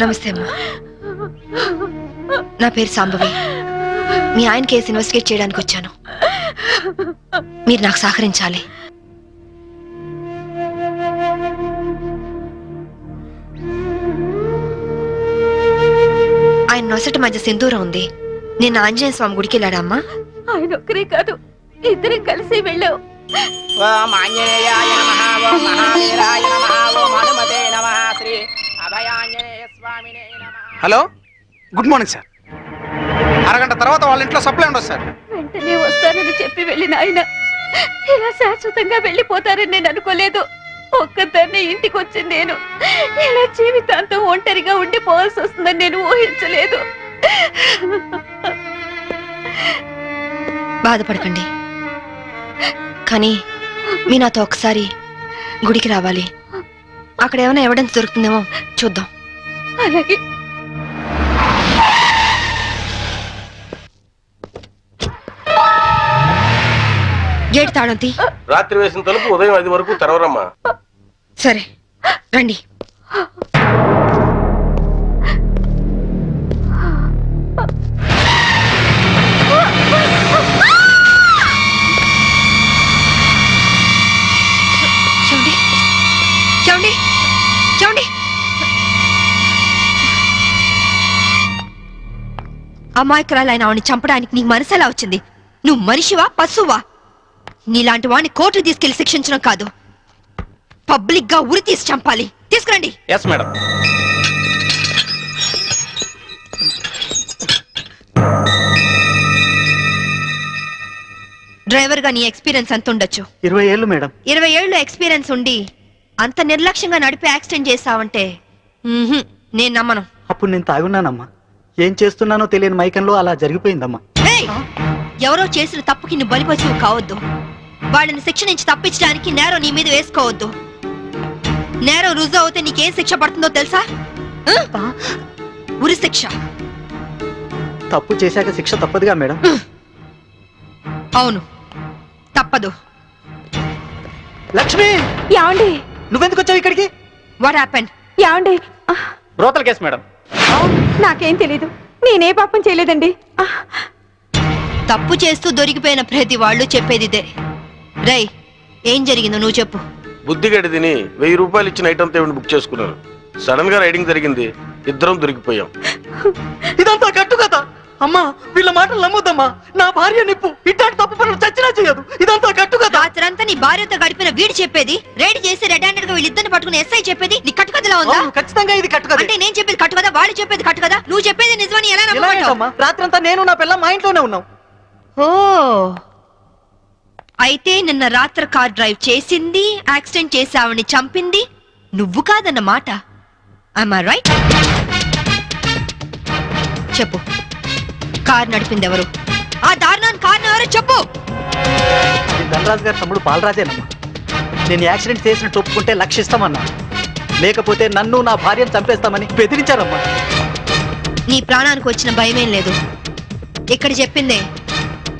నమస్తే అమ్మా. నా పేరు సాంబవి. మీ ఆయన కేసు ఇన్వెస్టిగేట్ చేయడానికి వచ్చాను. మీరు నాకు సహకరించాలి. ఆయన నొసటి మధ్య సింధూరం ఉంది. నేను ఆంజనేయ స్వామి గుడికి వెళ్ళాడా అమ్మా? ఆయన ఒక్కరే కాదు ఇద్దరం కలిసి వెళ్ళాం. ఓం ఆంజనేయాయ నమః ఓం మహావీరాయ నమః ఓం హనుమతే నమః Shri Abhayanjaneya hello? Good morning sir. అరగంట తర్వాత వాళ్ళ ఇంట్లో సప్లై ఉండదు సార్. వెంటనే వస్తానని చెప్పి వెళ్ళిన ఆయన ఇలా శాశ్వతంగా వెళ్ళిపోతారని నేను అనుకోలేదు. ఒక్కదాన్నే ఇంటికి వచ్చి నేను ఇలా జీవితాంతం ఒంటరిగా ఉండిపోవాల్సి వస్తుందని నేను ఊహించలేదు. బాధపడకండి. కానీ మీ నాతో ఒకసారి గుడికి రావాలి. అక్కడ ఏమైనా ఎవిడెన్స్ దొరుకుతుందేమో చూద్దాం. అలాగే. గేట్ తాళం తీ రాత్రి వేసిన తలుపు ఉదయం ఐదు వరకు తెరవరమ్మా. సరే రండి. అమాయకురాలైన ఆవిని చంపడానికి నీకు మనసు ఎలా వచ్చింది? నువ్వు మనిషివా పశువా? నీలాంటి వాడిని కోర్టు తీసుకెళ్ళి శిక్షించడం కాదు. పబ్లిక్గా ఉరి తీసి చంపాలి. తీసుకురండి. ఎస్ మేడం డ్రైవర్గా నీ ఎక్స్పీరియన్స్ అంత ఉండొచ్చు. ఇరవై ఏళ్ళు మేడం. ఇరవై ఏళ్ళు ఎక్స్పీరియన్స్ ఉండి అంత నిర్లక్ష్యంగా నడిపి యాక్సిడెంట్ చేసావంటే నేను నమ్మను. అప్పుడు నేను తాగున్నానమ్మా. ఏం చేస్తున్నానో తెలియని మైకంలో అలా జరిగిపోయిందమ్మా! ఎవరో చేసిన తప్పుకి నువ్వు బలిపశువు కావద్దు. వాళ్ళని శిక్ష నుంచి తప్పించడానికి నేరం నీ మీద వేసుకోవద్దు. నేరం రుజువు అవుతే నీకేం శిక్ష పడుతుందో తెలుసా? ఉరి శిక్ష. తప్పు చేశాక శిక్ష తప్పదుగా మేడం. అవును. తప్పదు. లక్ష్మి! యాండి! నువ్వెందుకు వచ్చావు ఇక్కడికి? వాట్ హ్యాపెన్ యాండి! Brothel case madam. నాకేం తెలీదు. నేనే పాపం చేయలేదండి. తప్పు చేస్తూ దొరికిపోయిన ప్రతి వాళ్ళు చెప్పేది ఇదే. రై ఏం జరిగిందో నువ్వు చెప్పు. బుద్ధిగడి తిని వెయ్యి రూపాయలు ఇచ్చిన ఐటమ్ తేవిని బుక్ చేసుకున్నాను సడన్గా రైడింగ్ జరిగింది. ఇద్దరం దొరికిపోయాం. ఇదంతా కట్టు కదా అమ్మా వీళ్ళ మాటలు నమ్మొద్దమ్మా. నా భార్య నిప్పు ఇట్లాంటి తప్పు పనులు చచ్చినా చేయదు. ఇదంతా కట్టు రాత్రంతా నీ భార్యతో గడిపిన వీడు చెప్పేది? రైడ్ చేసి రెడ్ హ్యాండెడ్గా వీళ్ళిద్దరిని పట్టుకుని ఎస్ఐ చెప్పేది? నీ కట్టుకథలా ఉందా? అవును, ఖచ్చితంగా ఇది కట్టు కదా అంటే నేను చెప్పేది కట్టు కదా వాళ్ళు చెప్పేది కట్టు కదా నువ్వు చెప్పేది నిజమని ఎలా నమ్మమంటావు రాత్రంతా నేను నా పిల్ల మా ఇంట్లోనే ఉన్నాం. ఓ. అయితే నిన్న రాత్రి కార్ డ్రైవ్ చేసింది యాక్సిడెంట్ చేసావని చంపింది. నువ్వు కాదన్న మాట. రైట్ చెప్పు. కార్ నడిపింది ఎవరు? ఆ దారుణాన్ని కారణం ఎవరో? చెప్పు. ధనరాజు గారి తమ్ముడు బాలరాజేనమ్మా. నేను యాక్సిడెంట్ చేసిన ఒప్పుకుంటే లక్షిస్తామన్నా లేకపోతే నన్ను నా భార్యను చంపేస్తామని బెదిరించారమ్మా. నీ ప్రాణానికి వచ్చిన భయమేం లేదు. ఇక్కడ చెప్పిందే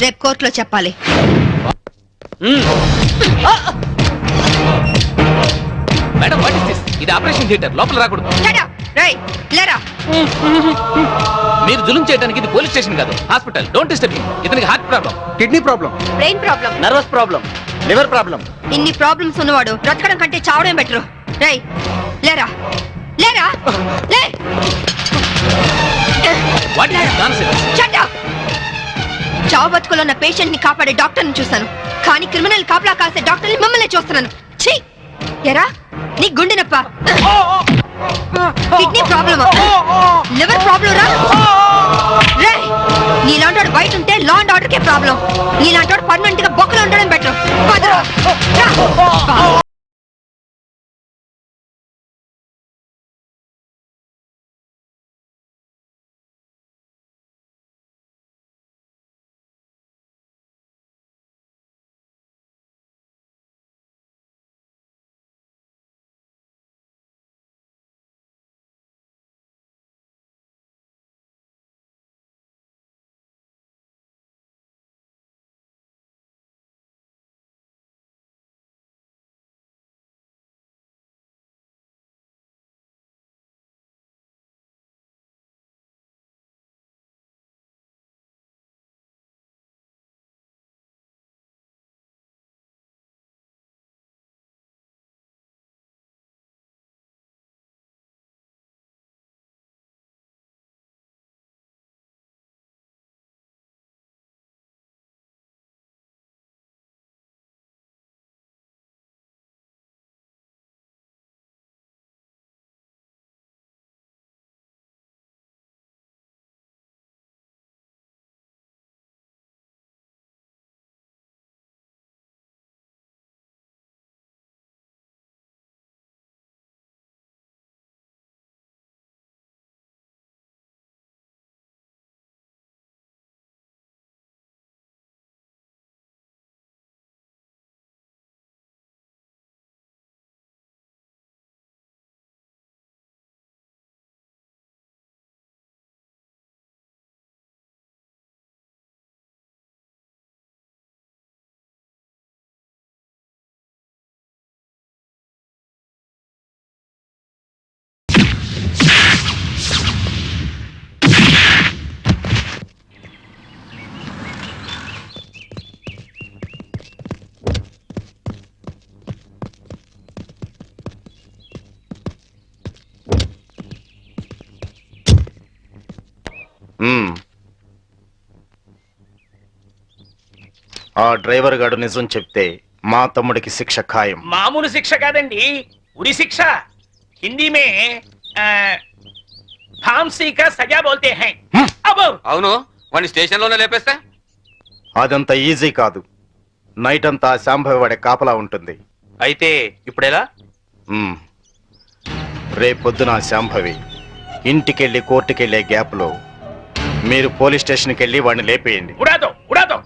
రేపు కోర్టులో చెప్పాలి. Madam what is this? ఇది ఆపరేషన్ థియేటర్. లోపల రాకూడదు! రేయ్, లేరా? మీరు జులుం చేయడానికి ఇది పోలీస్ స్టేషన్ కాదు హాస్పిటల్. డోంట్ డిస్టర్బ్ ఇతనికి heart problem kidney problem brain problem nervous problem liver problem ఇన్ని ప్రాబ్లమ్స్ ఉన్నవాడు బ్రతకడం కంటే చావడం బెటర్ రై లేరా? లేరా? లే! What is nonsense Shut up! చావు బతుకులో ఉన్న పేషెంట్ని కాపాడే డాక్టర్ని చూస్తాను కానీ క్రిమినల్ కాపలా కాసే డాక్టర్ని మిమ్మల్ని చూస్తున్నాను. ఛీ! ఎరా నీ గుండె నొప్ప. కిడ్నీ ప్రాబ్లమా లివర్ ప్రాబ్లం రా. రే నీలాంటి బయట ఉంటే లా అండ్ ఆర్డర్ కే ప్రాబ్లం. నీలాంటి పర్మనెంట్గా బొక్కలు ఉండడం బెటర్ ఆ డ్రైవర్ గాడు నిజం చెప్తే మా తమ్ముడికి శిక్ష ఖాయం. మామూలు శిక్ష కాదండి ఉరి శిక్ష. హిందీమే అదంతా బోల్తే అవును స్టేషన్లోనే అదంత ఈజీ కాదు. నైట్ అంతా శాంభవి వాడే కాపలా ఉంటుంది. అయితే ఇప్పుడెలా? మ్మ్. రేపొద్దున శాంభవి ఇంటికెళ్ళి కోర్టుకెళ్ళే గ్యాప్లో మీరు పోలీస్ స్టేషన్కి వెళ్ళి వాడిని లేపేయండి. ఉడాదో ఉడాదో!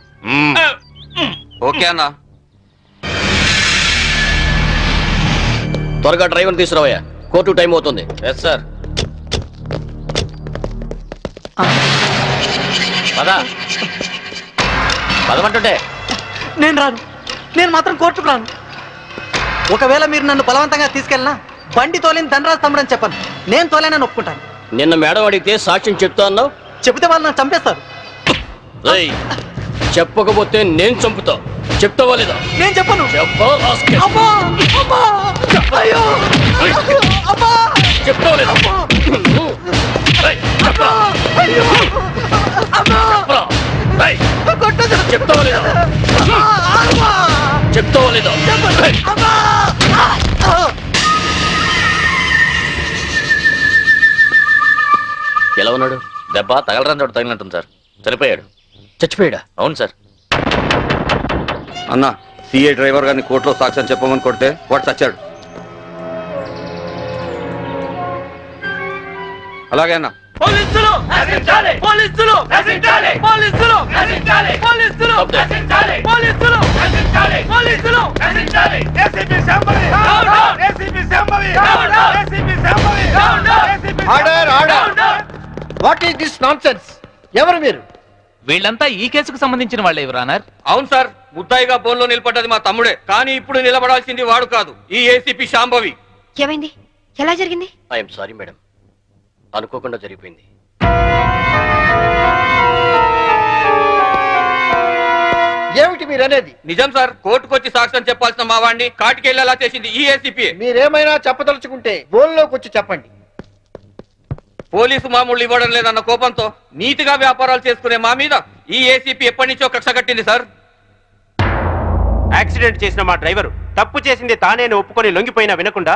ఓకే అన్నా. త్వరగా డ్రైవర్ తీసుకురావయ్యా. కోర్టు టైం అవుతుంది. ఎస్ సార్ పద. పదమంటుంటే. నేను రాను. నేను మాత్రం కోర్టుకు రాను. ఒకవేళ మీరు నన్ను బలవంతంగా తీసుకెళ్ళినా బండి తోలేని ధనరాజు తమ్ముడని చెప్పను. నేను తోలేనని ఒప్పుకుంటాను. నిన్న మేడం అడిగితే సాక్ష్యం చెప్తా అన్నావు? చెబితే వాళ్ళు నన్ను చంపేస్తారు. రేయ్, చెప్పకపోతే నేను చంపుతా. చెప్తావా లేదా? నేను చెప్పను! చెప్తావా లేదా! చెప్తావా లేదా! చెప్తావా లేదా! ఎలా ఉన్నాడు? దెబ్బ తగలరాని చోట తగిలినట్టుంది సార్. చనిపోయాడు. చచ్చిపోయాడా? అవును సార్. అన్న సిఐ డ్రైవర్ గారిని కోర్టులో సాక్ష్యం చెప్పమని కొడితే వాడు చచ్చాడు. అలాగే అన్న. పోలీసులు! నశించాలి! పోలీసులు! నశించాలి! పోలీసులు! నశించాలి! పోలీసులు! Stop there. నశించాలి! పోలీసులు! నశించాలి! పోలీసులు! నశించాలి! ACP Shambhavi down down ACP Shambhavi down down ACP Shambhavi down down ACP order order what is this non ఎవరు మీరు? వీళ్ళంతా ఈ కేసుకు సంబంధించిన వాళ్ళే యువరానర్ అవును సార్. ముద్దాయిగా బోన్లో నిలబడ్డది మా తమ్ముడే. కానీ ఇప్పుడు నిలబడాల్సింది వాడు కాదు. ఈ ఏసీపీ శాంభవి. ఏమైంది? ఎలా జరిగింది? ఐఎమ్ సారీ మేడం అనుకోకుండా జరిగిపోయింది. ఏమిటి మీరు అనేది నిజం సార్ కోర్టుకొచ్చి సాక్ష్యం చెప్పాల్సిన మా వాడిని కాటికెళ్ళేలా చేసింది ఈ ఏసీపీ మీరేమైనా చెప్పదలుచుకుంటే బోన్లోకి వచ్చి చెప్పండి. పోలీసు మామూలు ఇవ్వడం లేదన్న కోపంతో నీతిగా వ్యాపారాలు చేసుకునే మా మీద ఈ ఏసీపీ ఎప్పటి నుంచో కక్ష కట్టింది సార్. యాక్సిడెంట్ చేసిన మా డ్రైవరు. తప్పు చేసింది తానేని ఒప్పుకొని లొంగిపోయినా వినకుండా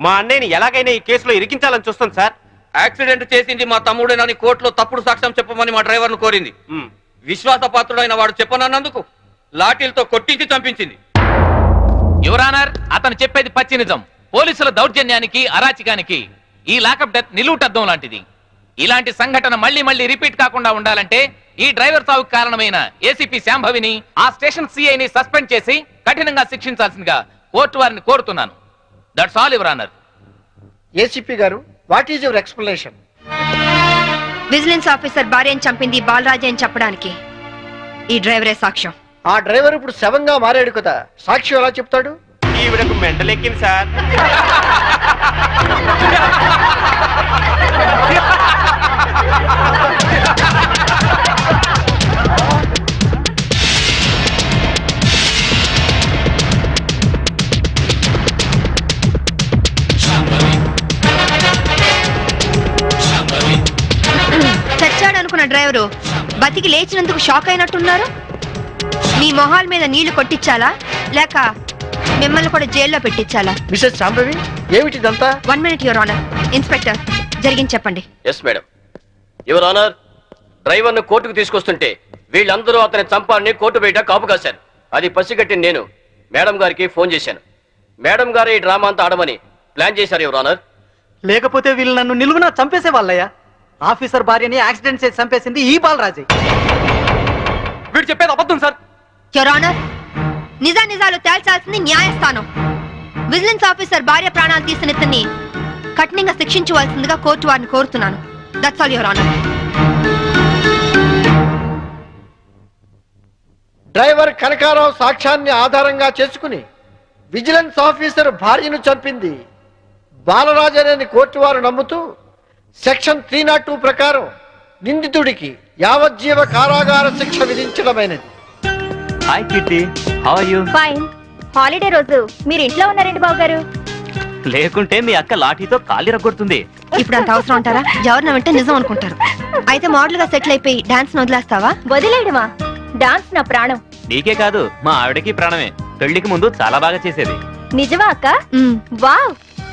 మా అన్నయ్యని ఎలాగైనా ఈ కేసులో ఇరికించాలని చూస్తుంది సార్. యాక్సిడెంట్ చేసింది మా తమ్ముడేనని కోర్టులో తప్పుడు సాక్ష్యం చెప్పమని మా డ్రైవర్ను కోరింది. విశ్వాసపాత్రుడైన వాడు చెప్పనన్నందుకు లాఠీలతో కొట్టించి చంపించింది. యువరానర్ అతను చెప్పేది పచ్చి నిజం. పోలీసుల దౌర్జన్యానికి అరాచకానికి ఈ లాకప్ డెత్ నిలువుటద్దం లాంటిది. ఇలాంటి సంఘటన మళ్ళీ మళ్ళీ రిపీట్ కాకుండా ఉండాలంటే ఈ డ్రైవర్ సావుకు కారణమైన ఏసీపీ శాంభవిని ఆ స్టేషన్ సిఐని సస్పెండ్ చేసి కఠినంగా శిక్షించాల్సిందిగా కోర్టు వారిని కోరుతున్నాను. That's all your honour ACP గారు what is your explanation vigilance officer భార్యను చంపింది బాలరాజే అని చెప్పడానికి. ఈ డ్రైవరే సాక్ష్యం. ఆ డ్రైవర్ ఇప్పుడు శవంగా మారాడు కదా సాక్షి ఎలా చెప్తాడు? ఈవిడకు మెంటలెక్కింది సార్. బతికి లేచినందుకు షాక్ అయినట్టున్నారు? మీ మొహాల మీద నీళ్ళు కొట్టించాలా? లేక మిమ్మల్ని కూడా జైల్లో పెట్టించాలా? మిసెస్ శాంభవి ఏమిటిదంతా? One minute your honour inspector జరిగింది చెప్పండి. ఎస్ మేడం యువర్ ఆనర్ డ్రైవర్ను కోర్టుకు తీసుకొస్తుంటే వీళ్ళందరూ అతని చంపాలని కోర్టు బయట కాపు కాశారు. అది పసిగట్టి నేను మేడం గారికి ఫోన్ చేశాను. మేడం గారు ఈ డ్రామా అంతా ఆడమని ప్లాన్ చేశారు యువర్ ఆనర్ లేకపోతే వీళ్ళు నన్ను నిలువున చంపేసే వాళ్ళయ్యా ఆఫీసర్ భార్యని యాక్సిడెంట్ చేసి చంపేసింది ఈ బాలరాజే. వీడు చెప్పేది అబద్ధం సార్. యువర్ ఆనర్ నిజా నిజాలు తేల్చాల్సింది న్యాయస్థానం. విజిలెన్స్ ఆఫీసర్ భార్య ప్రాణాలు తీసిన ఇతన్ని కఠినంగా శిక్షించవలసిందిగా కోర్టు వారిని కోరుతున్నాను. That's all your honour driver Kanakarao సాక్ష్యాన్ని ఆధారంగా చేసుకుని విజిలెన్స్ ఆఫీసర్ భార్యను చంపింది బాలరాజనేని కోర్టు వారు నమ్ముతూ సెక్షన్ త్రీ నాట్ టూ ప్రకారం నిందితుడికి యావజ్జీవ కారాగార శిక్ష విధించడమైనది. Hi Kitty how are you fine holiday రోజు మీరు ఇంట్లో ఉన్నారండి బాబు గారు లేకుంటే మీ అక్క లాఠీతో కాలి రగొడుతుంది ఇప్పుడు అంత అవసరం అంటారా? ఎవరిన వింటే నిజం అనుకుంటారు. అయితే మోడల్గా సెటిల్ అయిపోయి డాన్స్ వదిలేస్తావా? వదిలేయడమా? డాన్స్ నా ప్రాణం. నీకే కాదు మా ఆవిడకి ప్రాణమే. పెళ్ళికి ముందు చాలా బాగా చేసేది. నిజమా అక్క? వావ్!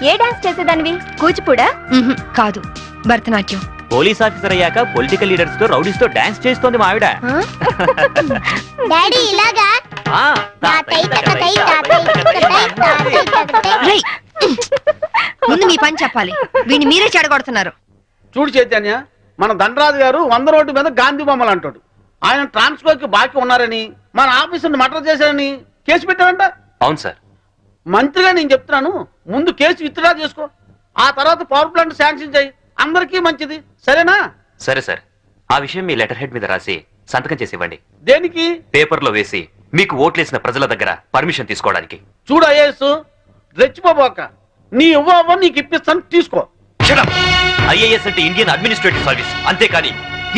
ఏ డాన్స్ చేసేదానివి? కూచిపూడా. కాదు. భరతనాట్యం పోలీస్ ఆఫీసర్ అయ్యాక పొలిటికల్ లీడర్స్తో రౌడీస్తో డాన్స్ చేస్తోంది మా ఆవిడ డాడీ ఇలాగా ఆ, తాతయ్య, తాతయ్య, తాతయ్య, తాతయ్య, తాతయ్య. రేయ్! ముందు మీ పని చెప్పాలి వీడిని మీరే చెడగొడుతున్నారు చూడు చైతన్య మన దండరాజు గారు వంద రోడ్డు మీద గాంధీ బొమ్మలు అంటాడు ఆయన ట్రాన్స్ఫర్కి బాకీ ఉన్నారని మన ఆఫీసుని మటర్ చేశారని కేసు పెట్టారంట అవును సార్ మంత్రిగా నేను చెప్తున్నాను ముందు కేసు విత్డ్రా చేసుకో ఆ తర్వాత పవర్ ప్లాంట్ శాంక్షన్ చేయి అందరికీ మంచిది. సరేనా? సరే సార్. ఆ విషయం మీ లెటర్ హెడ్ మీద రాసి సంతకం చేసి ఇవ్వండి. దేనికి? పేపర్లో వేసి మీకు ఓట్లేసిన ప్రజల దగ్గర పర్మిషన్ తీసుకోవడానికి. చూడు అయ్యేసు రెచ్చిపోబోక. నీ ఇవ్వ నీకు ఇప్పిస్తాను తీసుకో. ఐఏఎస్ అంటే ఇండియన్ అడ్మినిస్ట్రేటివ్ సర్వీస్. అంతేకాని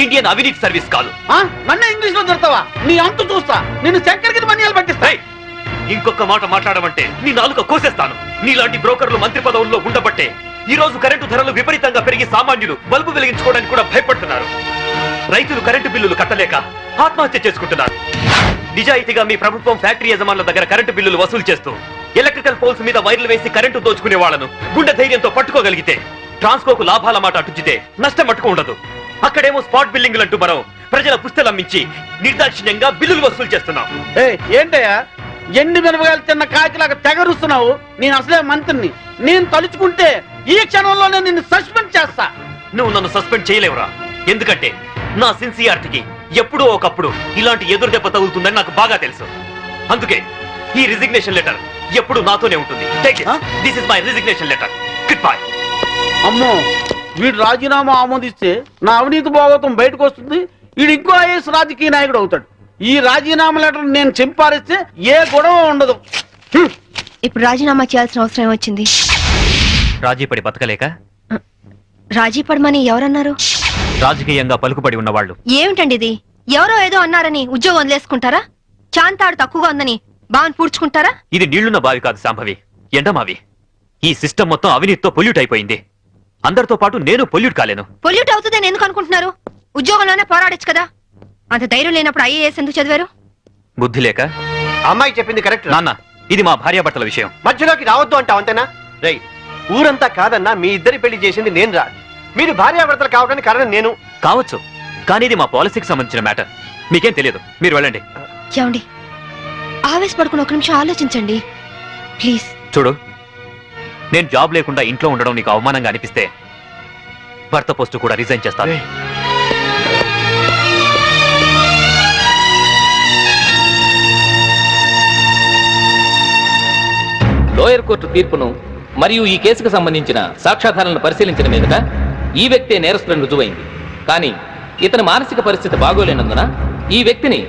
ఇండియన్ అవినీతి సర్వీస్ కాదు. ఆ? నన్నే ఇంగ్లీష్లో తిడతావా? నీ అంతు చూస్తా. నిన్ను చక్కెరకి మనీ పట్టిస్తా. రేయ్! ఇంకొక మాట మాట్లాడమంటే నీ నాలుక కోసేస్తాను. నీలాంటి బ్రోకర్లు మంత్రి పదవుల్లో ఉండబట్టే ఈ రోజు కరెంటు ధరలు విపరీతంగా పెరిగి సామాన్యులు బల్బు వెలిగించుకోవడానికి కూడా భయపడుతున్నారు. రైతులు కరెంటు బిల్లులు కట్టలేక ఆత్మహత్య చేసుకుంటున్నారు. నిజాయితీగా మీ ప్రభుత్వం ఫ్యాక్టరీ యజమానుల దగ్గర కరెంటు బిల్లులు వసూలు చేస్తూ ఎలక్ట్రికల్ పోల్స్ మీద వైర్లు వేసి కరెంటు దోచుకునే వాళ్ళను గుండె ధైర్యంతో పట్టుకోగలిగితే ట్రాన్స్కోకు లాభాల మాట అటుచితే నష్టం అట్టుకు ఉండదు. అక్కడేమో స్పాట్ బిల్లింగ్లు అంటూ మనం ప్రజల పుస్తలమ్మించి నిర్దాక్షిణ్యంగా బిల్లులు వసూలు చేస్తున్నాం. ఏంటయ్యా? ఎండి మిరపకాయలు తిన్న కాకిలాగా తెగరుస్తున్నావు. నేను అసలే మంత్రిని. నేను తలుచుకుంటే ఈ క్షణంలోనే నిన్ను సస్పెండ్ చేస్తా. నువ్వు నన్ను సస్పెండ్ చేయలేవురా. ఎందుకంటే నా సిన్సియారిటీకి ఎప్పుడో ఒకప్పుడు ఇలాంటి ఎదురు దెబ్బ తగులుతుందని నాకు బాగా తెలుసు. అందుకే ఈ రిజిగ్నేషన్ లెటర్ ఎప్పుడు నాతోనే ఉంటుంది. This is my resignation letter good bye అమ్మో వీడు రాజీనామా ఆమోదిస్తే నా అవినీతి భాగవతం బయటకు వస్తుంది. వీడు ఇంకో ఐఎస్ రాజకీయ నాయకుడు అవుతాడు. ఈ రాజీనామా లెటర్ నేను చింపారిస్తే ఏ గొడవ ఉండదు. ఇప్పుడు రాజీనామా చేయాల్సిన అవసరం ఏమొచ్చింది? రాజీ పడి బతకలేక? రాజీ పడమని ఎవరన్నారు? రాజకీయంగా పలుకుబడి ఉన్నవాళ్ళు. ఏమిటండి ఇది? ఎవరో ఏదో అన్నారని ఉద్యోగం వదిలేసుకుంటారా? చాంతాడు తక్కువగా ఉందని బావని పూడ్చుకుంటారా? ఇది నీళ్ళున్న బావి కాదు సాంభవి. ఎండమావి. ఈ సిస్టమ్ మొత్తం అవినీతితో పొల్యూట్ అయిపోయింది. అందరితో పాటు నేను పొల్యూట్ కాలేను. పొల్యూట్ అవుతుందని ఎందుకు అనుకుంటున్నారు? ఉద్యోగంలోనే పోరాడొచ్చు కదా. అంత ధైర్యం లేనప్పుడు ఐఏఎస్ ఎందుకు చదివారు? బుద్ధి లేక? అమ్మాయి చెప్పింది కరెక్ట్ నాన్న ఇది మా భార్యాభర్తల విషయం. మధ్యలోకి రావద్దు అంటావు అంతేనా? రై ఊరంతా కాదన్నా మీ ఇద్దరి పెళ్ళి చేసింది నేను రా. మీరు భార్యాభర్తలు కావడానికి కారణం నేను. కావచ్చు కానీ ఇది మా పాలసీకి సంబంధించిన మ్యాటర్. మీకేం తెలియదు మీరు వెళ్ళండి. ఏమండి ఆవేశపడుకుని ఒక నిమిషం ఆలోచించండి. ప్లీజ్. చూడు నేను జాబ్ లేకుండా ఇంట్లో ఉండడం నీకు అవమానంగా అనిపిస్తే భర్త పోస్టు కూడా రిజైన్ చేస్తాను. లోయర్ కోర్టు తీర్పును మరియు ఈ కేసుకు సంబంధించిన సాక్ష్యాధారాలను పరిశీలించిన మీదట ఈ వ్యక్తే నేరస్తులను రుజువైంది. కానీ ఇతని మానసిక పరిస్థితి బాగోలేనందున ఈ వ్యక్తిని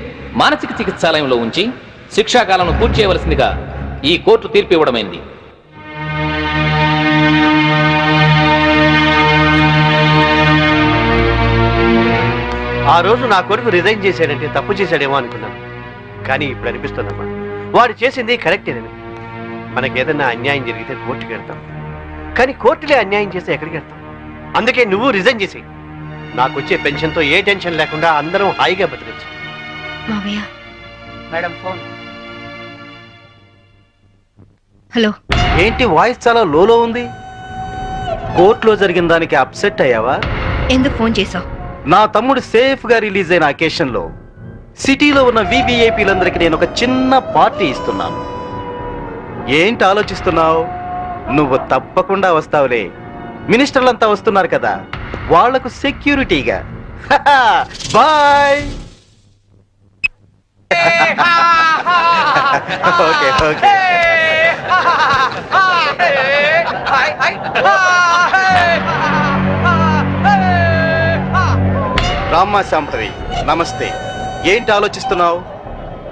మానసిక చికిత్సాలయంలో ఉంచి శిక్షాకాలను పూర్తి చేయవలసిందిగా ఈ కోర్టు తీర్పు ఇవ్వడమైంది. ఆ రోజు నా కొడుకు రిజైన్ చేశాడంటే తప్పు చేశాడేమో అనుకున్నాను. కానీ ఇప్పుడు అనిపిస్తుందమ్మా. వాడు చేసింది కరెక్టేనని. మనకేదన్నా అన్యాయం జరిగితే కోర్టుకి వెళ్తాం. కానీ కోర్టులే అన్యాయం చేస్తే ఎక్కడికి వెళ్తాం? అందుకే నువ్వు రిజైన్ చేసి నాకు వచ్చే పెన్షన్తో ఏ టెన్షన్ లేకుండా అందరం హాయిగా బతికచ్చు. మావయ్య. Madam phone. హలో. ఏంటి వాయిస్ చాలా లోలో ఉంది? కోర్టులో జరిగిన దానికి అప్సెట్ అయ్యావా? ఎందుకు ఫోన్ చేసావు నా తమ్ముడు సేఫ్గా రిలీజ్ అయిన అకేషన్లో సిటీలో ఉన్న వివిఐపీలందరికీ నేను ఒక చిన్న పార్టీ ఇస్తున్నాను. ఏంటి ఆలోచిస్తున్నావు? నువ్వు తప్పకుండా వస్తావులే. మినిస్టర్లంతా వస్తున్నారు కదా. వాళ్ళకు సెక్యూరిటీగా. బాయ్. Okay okay. రామ్మా శాంపతి నమస్తే. ఏంటి ఆలోచిస్తున్నావు?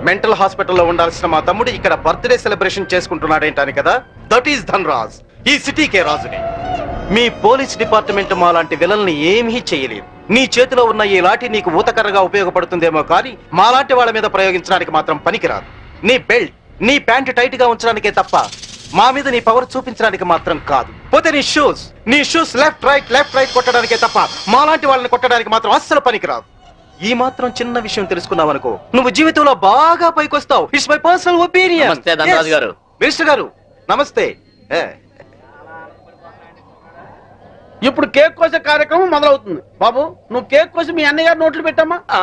మెంటల్ హాస్పిటల్లో ఉండాల్సిన మా తమ్ముడు ఇక్కడ బర్త్డే సెలబ్రేషన్ చేసుకుంటున్నాడేంటని కదా? That is Dhanraj. ఈ సిటీకే రాజుని. మీ పోలీస్ డిపార్ట్మెంట్ మా లాంటి విలల్ని ఏమీ చేయలేదు. నీ చేతిలో ఉన్న ఈ లాఠీ నీకు ఊతకర్రగా ఉపయోగపడుతుందేమో కానీ మాలాంటి వాళ్ళ మీద ప్రయోగించడానికి మాత్రం పనికిరాదు. నీ బెల్ట్ నీ ప్యాంట్ టైట్గా ఉంచడానికే తప్ప మా మీద నీ పవర్ చూపించడానికి మాత్రం కాదు. పోతే నీ షూస్ నీ shoes left right left right కొట్టడానికే తప్ప మాలాంటి వాళ్ళని కొట్టడానికి మాత్రం అస్సలు పనికిరాదు. ఈ మాత్రం చిన్న విషయం తెలుసుకున్నావు అనుకో నువ్వు జీవితంలో బాగా పైకొస్తావు. ఇట్స్ మై పర్సనల్ ఒపీనియన్ నమస్తే, ధనరాజు గారు. మినిస్టర్ గారు నమస్తే. ఇప్పుడు కేక్ కోసే కార్యక్రమం మొదలవుతుంది. బాబు నువ్వు కేక్ కోసి మీ అన్నయ్య గారి నోట్లు పెట్టమ్మా. ఆ?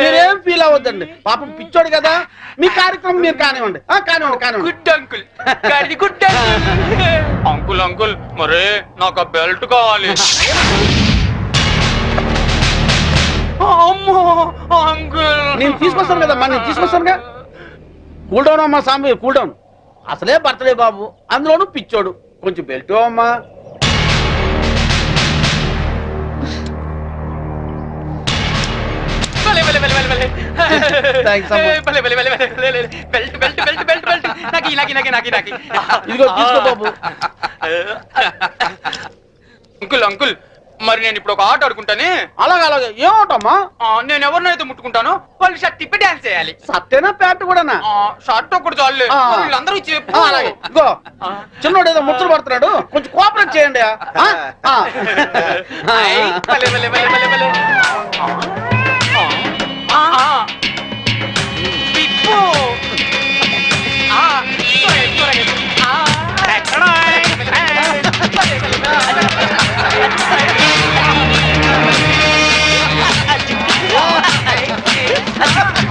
మీరేం ఫీల్ అవ్వద్దండి. పాపం పిచ్చోడు కదా. మీ కార్యక్రమం మీరు కానివ్వండి. ఆ, కానివ్వండి కానివ్వండి. గుడ్ అంకుల్ గాడిది గుడ్ అంకుల్ అంకుల్ మరే నాకు ఆ బెల్ట్ కావాలి. అమ్మో అంకుల్. నేను తీసుకొస్తాను కదా నేను తీసుకొస్తానుగా. కూల్ డౌన్ అమ్మా సాంబి కూల్ డౌన్ అసలే బర్త్డే బాబు. అందులోనూ పిచ్చోడు. కొంచెం బెల్ట్ అమ్మా. ఇదిగో తీసుకో బాబు. Uncle uncle. మరి నేను ఇప్పుడు ఒక ఆట ఆడుకుంటానే? అలాగే అలాగే. ఏమవుతామా ఆ, నేను ఎవరినైతే ముట్టుకుంటాను వాళ్ళు షర్ట్ తిప్పి డాన్స్ చేయాలి. సత్తేనా ప్యాంట్ కూడానా? ఆ, షర్ట్ ఒకటి చాలే. వీళ్ళందరూ చెప్పు. అలాగే. ఇదిగో చిన్నోడు ఏదో ముచ్చలు పడుతున్నాడు. కొంచెం కోఆపరేట్ చేయండి. ఆ? ఆ.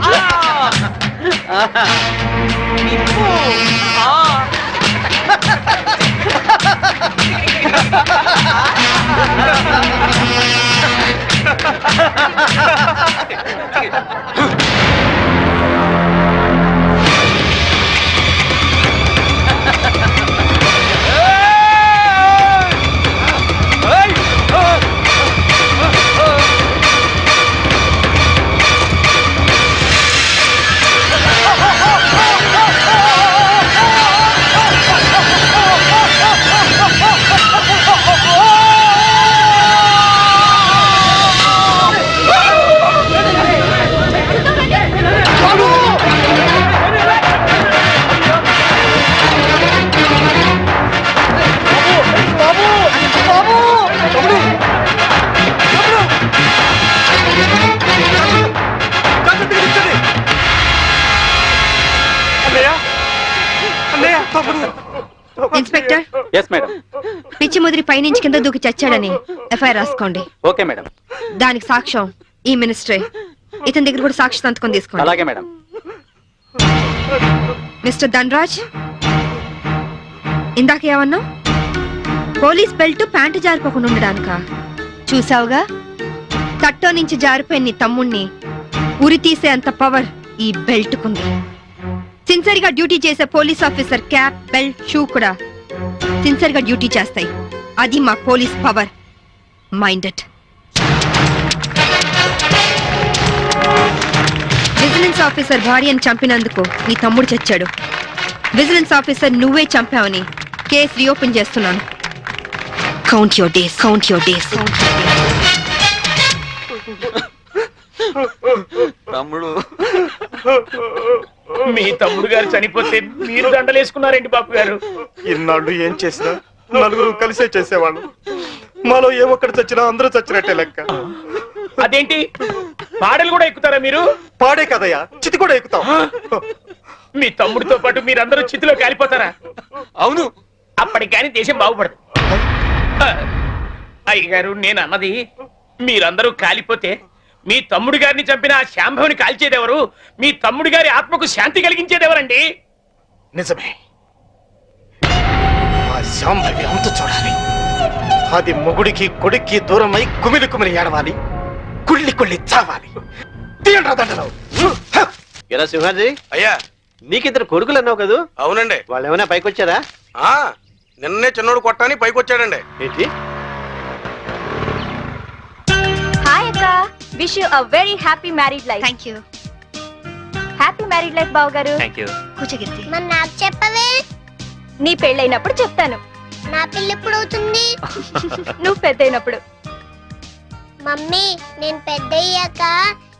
Ah. Ah. Ah. Yes madam పిచ్చి ముదిరి పైనుంచి కింద దూకి చచ్చాడని ఎఫ్ఐఆర్ రాసుకోండి. ఓకే మేడం దానికి సాక్ష్యం ఈ మినిస్ట్రే. ఇతని దగ్గర కూడా సాక్షి సంతకం తీసుకోండి. అలాగే మేడం మిస్టర్ ధనరాజ్ ఇందాక ఏమన్నా పోలీస్ బెల్ట్ ప్యాంటు జారిపోకుండా ఉండడానిక? చూసావుగా? తట్టో నుంచి జారిపోయిన నీ తమ్ముణ్ణి ఉరి తీసే అంత పవర్ ఈ బెల్ట్ కుంది సిన్సియర్గా డ్యూటీ చేసే police officer cap belt shoe కూడా సిన్సియర్గా డ్యూటీ చేస్తాయి. అది మా police power. Minded vigilance officer భార్యను చంపినందుకు నీ తమ్ముడు చచ్చాడు. విజిలెన్స్ ఆఫీసర్ నువ్వే చంపావని కేసు రీఓపెన్ చేస్తున్నాను. Count your days count your days తమ్ముడు. మీ తమ్ముడు గారు చనిపోతే మీరు దండలేసుకున్నారేంటి బాబు గారు? ఇన్నాళ్ళు ఏం చేసినా నలుగురు కలిసే చేసేవాళ్ళు. మాలో ఏ ఒక్కడు చచ్చినా అందరూ చచ్చినట్టే లెక్క. అదేంటి? పాడలు కూడా ఎక్కుతారా మీరు? పాడే కదయ్యా చితి కూడా ఎక్కుతాం. మీ తమ్ముడితో పాటు మీరందరూ చితిలో కాలిపోతారా? అవును. అప్పటికి కానీ దేశం బాగుపడదు. అయ్యగారు నేను అన్నది మీరందరూ కాలిపోతే మీ తమ్ముడు గారిని చంపిన ఆ శాంభవిని కాల్చేదెవరు? మీ తమ్ముడి గారి ఆత్మకు శాంతి కలిగించేదెవరండి? నిజమే. ఆ శాంభవి అంత చూడాలి. అది మొగుడికి కొడుక్కి దూరమై కుమిలి కుమిలి ఏడవాలి. కుళ్ళి కుళ్ళి చావాలి. తీయండి దండలు. ఎరా సింహాజీ? అయ్యా. నీకిద్దరు కొడుకులు అన్నావు కదా? అవునండి. వాళ్ళు ఏమైనా పైకి వచ్చారా ఆ నిన్నే చిన్నోడు కొట్టాని పైకి వచ్చాడండి ఏంటి? హాయ్ అక్క. Wish you a very happy married life thank you happy married life బావ గారు థ్యాంక్ యూ కూర్చోగిరితి మరి నాకు చెప్పవే? నీ పెళ్ళైనప్పుడు చెప్తాను. నా పిల్ల ఎప్పుడు అవుతుంది నువ్వు పెద్దయినప్పుడు. మమ్మీ నేను పెద్ద అయ్యాక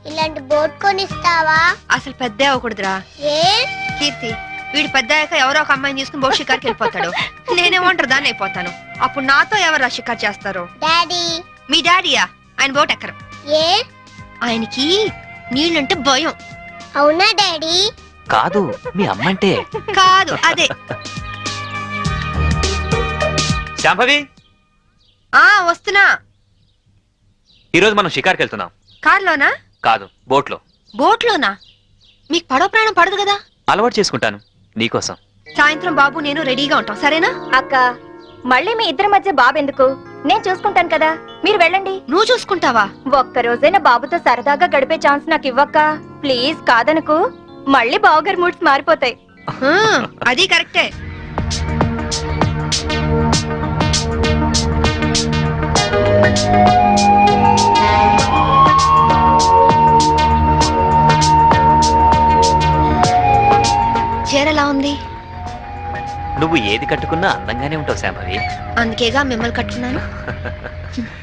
ఇలాంటి బోట్ కొనిస్తావా? అసలు పెద్ద అవ్వకూడదురా. ఏ? కీర్తి వీడు పెద్ద అయ్యాక ఎవరో ఒక అమ్మాయిని తీసుకుని బోట్ షికార్కి వెళ్ళిపోతాడు. నేనేమంటారు దాన్ని అయిపోతాను. అప్పుడు నాతో ఎవరు షికార్ చేస్తారు? డాడీ. మీ డాడీయా? ఆయన బోట్ ఎక్కరు. ఏ? ఆయనకి నీళ్ళంటే భయం. అవునా డాడీ? కాదు మీ అమ్మంటే. కాదు అదే. శాంభవి? ఆ వస్తున్నా. ఈ రోజు మనం షికార్కి వెళ్తున్నాం. కార్లోనా? కాదు బోట్లో. బోట్లోనా? మీకు పడవ ప్రాణం పడదు కదా? అలవాటు చేసుకుంటాను నీకోసం. సాయంత్రం బాబు నేను రెడీగా ఉంటాం సరేనా? అక్క మళ్ళీ మీ ఇద్దరి మధ్య బాబు ఎందుకు నేను చూసుకుంటాను కదా. మీరు వెళ్ళండి. నువ్వు చూసుకుంటావా? ఒక్క రోజైనా బాబుతో సరదాగా గడిపే ఛాన్స్ నాకు ఇవ్వక్క. ప్లీజ్ కాదనుకు. మళ్ళీ బావగారి మూడ్స్ మారిపోతాయి. ఆ, అది కరెక్టే. చీర ఎలా ఉంది? నువ్వు ఏది కట్టుకున్నా అందంగానే ఉంటావు శాంభవి. అందుకేగా మిమ్మల్ని కట్టుకున్నాను.